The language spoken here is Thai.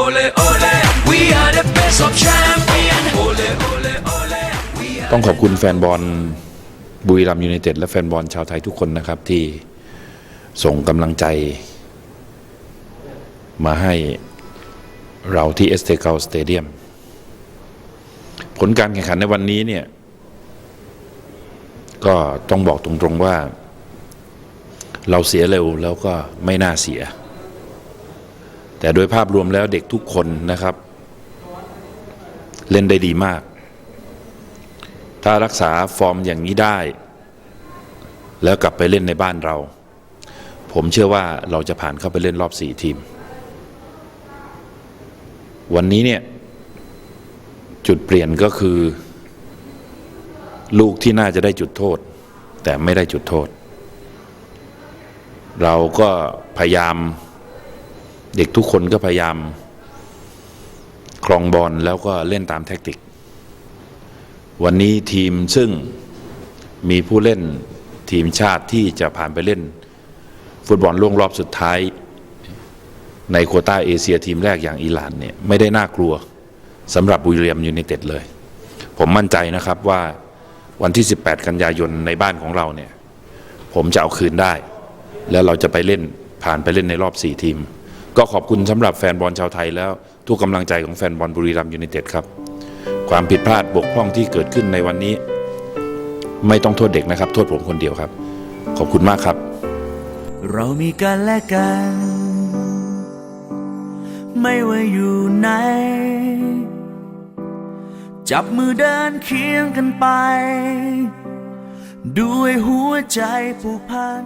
ole, we are the best of champion. Ole, ole, ole, we are ต้องขอบคุณแฟนบอลบุรีรัมย์ยูไนเต็ดและแฟนบอลชาวไทยทุกคนนะครับที่ส่งกำลังใจ มาให้เราที่เอสเตเกาสเตเดียมผลการแข่งขันในวันนี้เนี่ย ก็ต้องบอกตรงๆว่า เราเสียเร็วแล้วก็ไม่น่าเสีย แต่โดยภาพรวมแล้วเด็กทุกคนนะครับ เล่นได้ดีมาก ถ้ารักษาฟอร์มอย่างนี้ได้ แล้วกลับไปเล่นในบ้านเรา ผมเชื่อว่าเราจะผ่านเข้าไปเล่นรอบสี่ทีม วันนี้เนี่ย จุดเปลี่ยนก็คือ ลูกที่น่าจะได้จุดโทษ แต่ไม่ได้จุดโทษ เราก็พยายาม เด็กทุกคนก็พยายาม ครองบอลแล้วก็เล่นตามแทคติก วันนี้ทีมซึ่งมีผู้เล่นทีมชาติที่จะผ่านไปเล่น ฟุตบอลล่วงรอบสุดท้าย ในโควต้าเอเชียทีมแรกอย่างอิหร่านเนี่ยไม่ได้น่ากลัวสำหรับบุรีรัมย์ยูไนเต็ดเลย ผมมั่นใจนะครับว่าวันที่ 18 กันยายนในบ้านของเราเนี่ย ผมจะเอาคืนได้ แล้วเราจะไปเล่นผ่านไปเล่นในรอบ 4 ทีม ก็ขอบคุณสำหรับแฟนบอลชาวไทยแล้วทุกกำลังใจของแฟนบอลบุรีรัมย์ยูไนเต็ดครับ ความผิดพลาดบกพร่องที่เกิดขึ้นในวันนี้ ไม่ต้องโทษเด็กนะครับ โทษผมคนเดียวครับ ขอบคุณมากครับ เรามีกันและกัน ไม่ว่าอยู่ไหน จับมือเดินเคียงกันไป ด้วยหัวใจผูกพัน